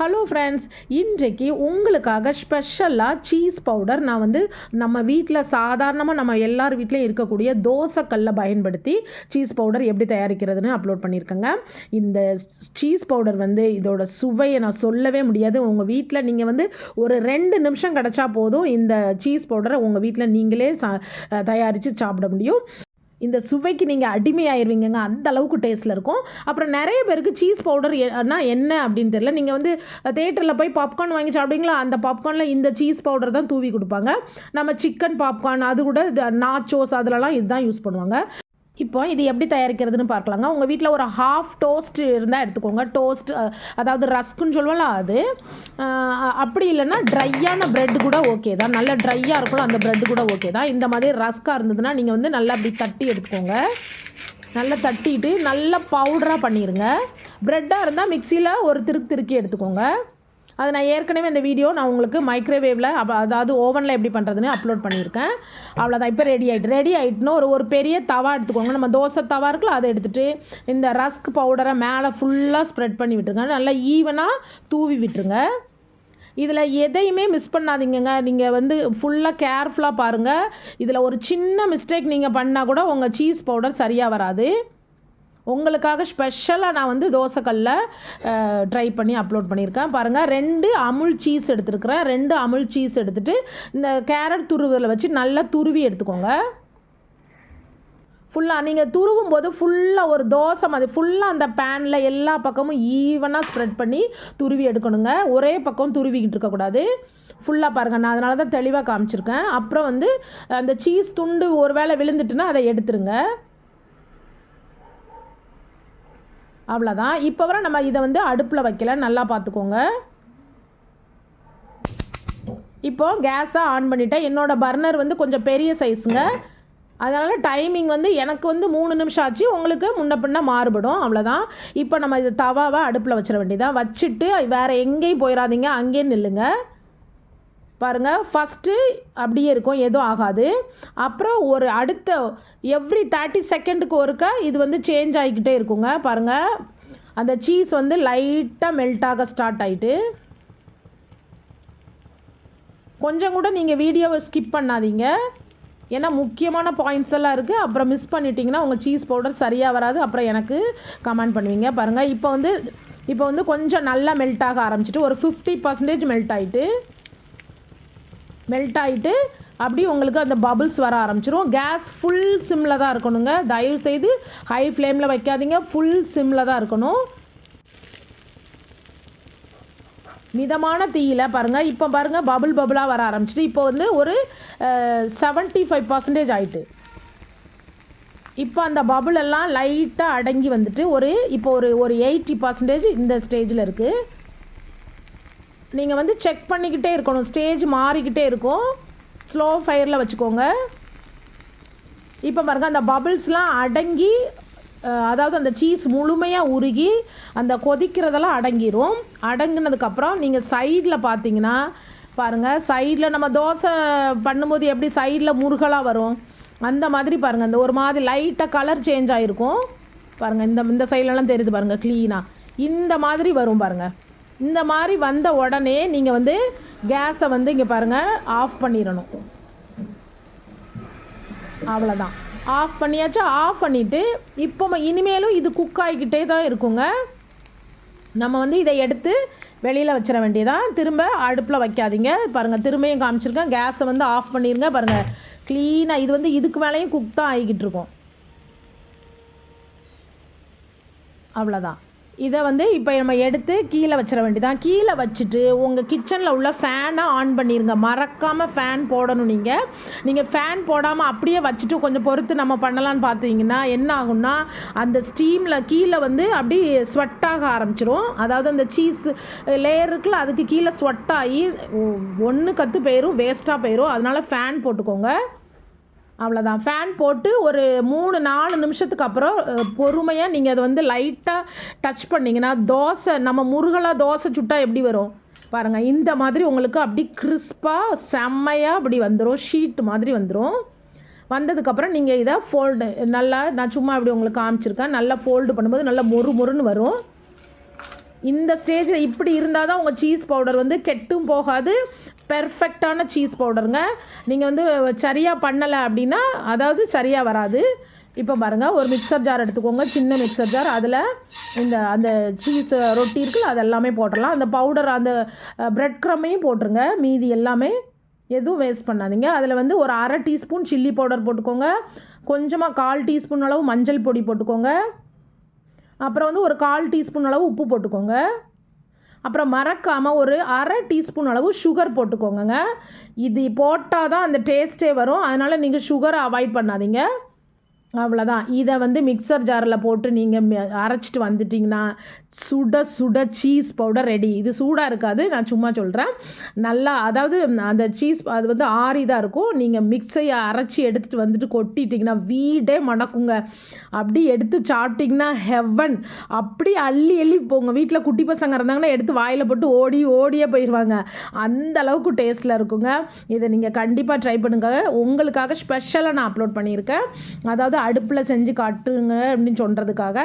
Hello friends இன்றைக்கு உங்களுக்காக ஸ்பெஷலாக சீஸ் பவுடர் நான் வந்து நம்ம வீட்டில் சாதாரணமாக நம்ம எல்லார் வீட்லேயும் இருக்கக்கூடிய தோசைக்கல்லை பயன்படுத்தி சீஸ் பவுடர் எப்படி தயாரிக்கிறதுன்னு அப்லோட் பண்ணியிருக்கேங்க. இந்த சீஸ் பவுடர் வந்து இதோட சுவையை நான் சொல்லவே முடியாது. உங்கள் வீட்டில் நீங்கள் வந்து ஒரு ரெண்டு நிமிஷம் கிடச்சா போதும் இந்த சீஸ் பவுடரை உங்கள் வீட்டில் நீங்களே சா தயாரித்து சாப்பிட முடியும். இந்த சுவைக்கு நீங்கள் அடிமையாயிருவீங்கங்க. அந்த அளவுக்கு டேஸ்ட்டில் இருக்கும். அப்புறம் நிறைய பேருக்கு சீஸ் பவுடர் என்ன என்ன அப்படின்னு தெரியல. நீங்கள் வந்து தேட்டரில் போய் பாப்கார்ன் வாங்கி சாப்பிடுவீங்களா? அந்த பாப்கார்னில் இந்த சீஸ் பவுடர் தான் தூவி கொடுப்பாங்க. நம்ம சிக்கன் பாப்கார்ன் அது கூட நாச்சோஸ் அதிலலாம் இதுதான் யூஸ் பண்ணுவாங்க. இப்போ இது எப்படி தயாரிக்கிறதுன்னு பார்க்கலாங்க. உங்கள் வீட்டில் ஒரு ஹாஃப் டோஸ்ட் இருந்தால் எடுத்துக்கோங்க. டோஸ்ட் அதாவது ரஸ்க்குன்னு சொல்லுவோம்ல அது. அப்படி இல்லைன்னா ட்ரையான ப்ரெட் கூட ஓகே தான். நல்ல ட்ரையாக இருக்கணும் அந்த ப்ரெட் கூட ஓகே தான். இந்த மாதிரி ரஸ்க்காக இருந்ததுன்னா நீங்கள் வந்து நல்லா அப்படி தட்டி எடுத்துக்கோங்க. நல்லா தட்டிட்டு நல்லா பவுடராக பண்ணிடுங்க ப்ரெட்டாக இருந்தால் மிக்சியில் ஒரு திருக்கு திருக்கி எடுத்துக்கோங்க. அது நான் ஏற்கனவே இந்த வீடியோ நான் உங்களுக்கு மைக்ரோவேவில் அப்போ அதாவது ஓவனில் எப்படி பண்ணுறதுன்னு அப்லோட் பண்ணியிருக்கேன். அவ்வளோதான் இப்போ ரெடி ஆகிட்டு ரெடி ஆகிட்டுனா ஒரு ஒரு பெரிய தவா எடுத்துக்கோங்க. நம்ம தோசை தவா இருக்குல்ல அதை எடுத்துகிட்டு இந்த ரஸ்க் பவுடரை மேலே ஃபுல்லாக ஸ்ப்ரெட் பண்ணி விட்டுருங்க. நல்லா ஈவனாக தூவி விட்டுருங்க. இதில் எதையுமே மிஸ் பண்ணாதீங்கங்க. நீங்கள் வந்து ஃபுல்லாக கேர்ஃபுல்லாக பாருங்கள் இதில் ஒரு சின்ன மிஸ்டேக் நீங்கள் பண்ணால் கூட உங்கள் சீஸ் பவுடர் சரியாக வராது. உங்களுக்காக ஸ்பெஷலாக நான் வந்து தோசைக்கல்ல ட்ரை பண்ணி அப்லோட் பண்ணியிருக்கேன். பாருங்கள் ரெண்டு அமுல் சீஸ் எடுத்துருக்குறேன். ரெண்டு அமுல் சீஸ் எடுத்துகிட்டு இந்த கேரட் துருவில் வச்சு நல்லா துருவி எடுத்துக்கோங்க. ஃபுல்லாக நீங்கள் துருவும் போது ஃபுல்லாக ஒரு தோசை மாதிரி ஃபுல்லாக அந்த பேனில் எல்லா பக்கமும் ஈவனாக ஸ்ப்ரெட் பண்ணி துருவி எடுக்கணுங்க. ஒரே பக்கம் துருவிக்கிட்டு இருக்கக்கூடாது ஃபுல்லாக பாருங்கள் நான் அதனால தான் தெளிவாக காமிச்சிருக்கேன். அப்புறம் வந்து அந்த சீஸ் துண்டு ஒரு வேளை விழுந்துட்டுனா அதை எடுத்துருங்க. அவ்வளோதான் இப்போ வரை நம்ம இதை வந்து அடுப்பில் வைக்கல. நல்லா பார்த்துக்கோங்க. இப்போ கேஸை ஆன் பண்ணிட்டேன். என்னோடய பர்னர் வந்து கொஞ்சம் பெரிய சைஸுங்க அதனால் டைமிங் வந்து எனக்கு வந்து மூணு நிமிஷம் ஆச்சு. உங்களுக்கு முன்ன பின்ன மாறுபடும். அவ்வளோதான் இப்போ நம்ம இது தவாவை அடுப்பில் வச்சிட வேண்டியதான் வச்சுட்டு வேறு எங்கேயும் போயிடாதீங்க அங்கேயே நில்லுங்கள் பாருங்கள் ஃபஸ்ட்டு அப்படியே இருக்கும் எதுவும் ஆகாது. அப்புறம் ஒரு அடுத்த எவ்ரி தேர்ட்டி செகண்டுக்கு ஒருக்கா இது வந்து சேஞ்ச் ஆகிக்கிட்டே இருக்குங்க. பாருங்கள் அந்த சீஸ் வந்து லைட்டாக மெல்ட் ஆக ஸ்டார்ட் ஆகிட்டு கொஞ்சம் கூட நீங்கள் வீடியோவை ஸ்கிப் பண்ணாதீங்க. ஏன்னா முக்கியமான பாயிண்ட்ஸ் எல்லாம் இருக்குது அப்புறம் மிஸ் பண்ணிட்டீங்கன்னா உங்கள் சீஸ் பவுடர் சரியாக வராது. அப்புறம் எனக்கு கமெண்ட் பண்ணுவீங்க. பாருங்கள் இப்போ வந்து இப்போ வந்து கொஞ்சம் நல்லா மெல்ட் ஆக ஆரம்பிச்சிட்டு ஒரு ஃபிஃப்டி பர்சன்டேஜ் மெல்ட் ஆகிட்டு மெல்ட் ஆகிட்டு அப்படி உங்களுக்கு அந்த பபுள்ஸ் வர ஆரம்பிச்சிரும். கேஸ் ஃபுல் சிம்மில் தான் இருக்கணுங்க. தயவு செய்து ஹை ஃப்ளேமில் வைக்காதீங்க. ஃபுல் சிம்மில் தான் இருக்கணும். மிதமான தீயில் பாருங்கள் இப்போ பாருங்கள் பபுள் பபுளாக வர ஆரம்பிச்சிட்டு இப்போ வந்து ஒரு செவன்ட்டி ஃபைவ் பர்சன்டேஜ் ஆகிட்டு இப்போ அந்த பபுள் எல்லாம் லைட்டாக அடங்கி வந்துட்டு ஒரு இப்போ ஒரு ஒரு எயிட்டி பர்சன்டேஜ் இந்த ஸ்டேஜில் இருக்குது நீங்கள் வந்து செக் பண்ணிக்கிட்டே இருக்கணும். ஸ்டேஜ் மாறிக்கிட்டே இருக்கும். ஸ்லோ ஃபயரில் வச்சுக்கோங்க. இப்போ பாருங்க அந்த பபிள்ஸ்லாம் அடங்கி அதாவது அந்த சீஸ் முழுமையாக உருகி அந்த கொதிக்கிறதெல்லாம் அடங்கிரும். அடங்கினதுக்கப்புறம் நீங்கள் சைடில் பார்த்தீங்கன்னா பாருங்கள் சைடில் நம்ம தோசை பண்ணும்போது எப்படி சைடில் முருகலாக வரும்? அந்த மாதிரி பாருங்கள் இந்த ஒரு மாதிரி லைட்டாக கலர் சேஞ்ச் ஆகிருக்கும் பாருங்கள் இந்த இந்த சைட்லலாம் தெரியுது பாருங்கள் க்ளீனாக இந்த மாதிரி வரும் பாருங்கள் இந்த மாதிரி வந்த உடனே நீங்கள் வந்து கேஸை வந்து இங்கே பாருங்கள் ஆஃப் பண்ணிடணும். அவ்வளோதான் ஆஃப் பண்ணியாச்சும் ஆஃப் பண்ணிவிட்டு இப்போ இனிமேலும் இது குக் ஆகிக்கிட்டே தான் இருக்குங்க. நம்ம வந்து இதை எடுத்து வெளியில் வச்சிட வேண்டியதான் திரும்ப அடுப்பில் வைக்காதீங்க. பாருங்கள் திரும்பியும் காமிச்சிருக்கேன். கேஸை வந்து ஆஃப் பண்ணிடுங்க பாருங்கள் க்ளீனாக இது வந்து இதுக்கு மேலேயும் குக் தான் ஆகிக்கிட்டு இருக்கும். அவ்வளோதான் இதை வந்து இப்போ நம்ம எடுத்து கீழே வச்சிட வேண்டியதான் கீழே வச்சுட்டு உங்கள் கிச்சனில் உள்ள ஃபேனை ஆன் பண்ணிடுங்க மறக்காமல் ஃபேன் போடணும் நீங்கள் நீங்கள் ஃபேன் போடாமல் அப்படியே வச்சுட்டு கொஞ்சம் பொறுத்து நம்ம பண்ணலான்னு பார்த்தீங்கன்னா என்ன ஆகும்னா அந்த ஸ்டீமில் கீழே வந்து அப்படி ஸ்வெட் ஆக ஆரம்பிச்சிரும். அதாவது அந்த சீஸ் லேயர் இருக்குல்ல அதுக்கு கீழே ஸ்வெட் ஆகி ஒன்று கற்று போயிடும் வேஸ்ட்டாக போயிடும் அதனால் ஃபேன் போட்டுக்கோங்க. அவ்வளோதான் ஃபேன் போட்டு ஒரு மூணு நாலு நிமிஷத்துக்கு அப்புறம் பொறுமையாக நீங்கள் அதை வந்து லைட்டாக டச் பண்ணிங்கன்னா தோசை நம்ம முருகலாக தோசை சுட்டா எப்படி வரும்? பாருங்கள் இந்த மாதிரி உங்களுக்கு அப்படி கிறிஸ்பாக செம்மையாக அப்படி வந்துடும் ஷீட் மாதிரி வந்துடும் வந்ததுக்கப்புறம் நீங்கள் இதை ஃபோல்டு நல்லா நான் சும்மா இப்படி உங்களுக்கு காமிச்சிருக்கேன். நல்லா ஃபோல்டு பண்ணும்போது நல்லா மொறு மொறுன்னு வரும். இந்த ஸ்டேஜில் இப்படி இருந்தால் தான் உங்கள் சீஸ் பவுடர் வந்து கெட்டும் போகாது. பெர்ஃபெக்டான சீஸ் பவுடருங்க நீங்கள் வந்து சரியாக பண்ணலை அப்படின்னா அதாவது சரியாக வராது. இப்போ பாருங்கள் ஒரு மிக்சர் ஜார் எடுத்துக்கோங்க. சின்ன மிக்சர் ஜார் அதில் இந்த அந்த சீஸ் ரொட்டி இருக்குல்ல அதெல்லாமே போட்டுடலாம் அந்த பவுடர் அந்த ப்ரெட் க்ரம்மையும் போட்டுருங்க. மீதி எல்லாமே எதுவும் வேஸ்ட் பண்ணாதீங்க. அதில் வந்து ஒரு அரை டீஸ்பூன் சில்லி பவுடர் போட்டுக்கோங்க. கொஞ்சமாக கால் டீஸ்பூன் அளவு மஞ்சள் பொடி போட்டுக்கோங்க. அப்புறம் வந்து ஒரு கால் டீஸ்பூன் அளவு உப்பு போட்டுக்கோங்க. அப்புறம் மறக்காமல் ஒரு அரை டீஸ்பூன் அளவு சுகர் போட்டுக்கோங்கங்க. இது போட்டால் தான் அந்த டேஸ்ட்டே வரும். அதனால் நீங்கள் சுகரை அவாய்ட் பண்ணாதீங்க. அவ்வளோதான் இதை வந்து மிக்சர் ஜாரில் போட்டு நீங்கள் அரைச்சிட்டு வந்துட்டிங்கன்னா சுட சுட சீஸ் பவுடர் ரெடி இது சூடாக இருக்காது நான் சும்மா சொல்கிறேன் நல்லா அதாவது அந்த சீஸ் அது வந்து ஆறி தான் இருக்கும். நீங்கள் மிக்ஸையை அரைச்சி எடுத்துகிட்டு வந்துட்டு கொட்டிட்டிங்கன்னா வீடே மணக்குங்க. அப்படி எடுத்து சாப்பிட்டிங்கன்னா ஹெவன் அப்படி அள்ளி அள்ளி போங்க வீட்டில் குட்டி பசங்க இருந்தாங்கன்னா எடுத்து வாயில் போட்டு ஓடி ஓடியே போயிடுவாங்க அந்த அளவுக்கு டேஸ்ட்டில் இருக்குங்க. இதை நீங்கள் கண்டிப்பாக ட்ரை பண்ணுங்க. உங்களுக்காக ஸ்பெஷலாக நான் அப்லோட் பண்ணியிருக்கேன். அதாவது அடுப்பில் செஞ்சு காட்டுங்க அப்படின்னு சொல்கிறதுக்காக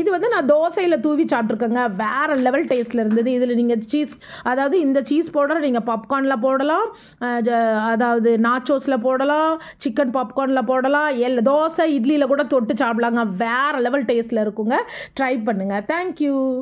இது வந்து நான் தோசையில் தூவி சாப்பிட்ருக்கங்க வேறு லெவல் டேஸ்ட்டில் இருந்தது. இதில் நீங்கள் சீஸ் அதாவது இந்த சீஸ் பவுடர் நீங்கள் பாப்கார்னில் போடலாம். ஜ- அதாவது நாச்சோஸில் போடலாம். சிக்கன் பாப்கார்னில் போடலாம். எல் தோசை இட்லியில் கூட தொட்டு சாப்பிடலாங்க. வேறு லெவல் டேஸ்ட்டில் இருக்குங்க. ட்ரை பண்ணுங்கள் தேங்க்யூ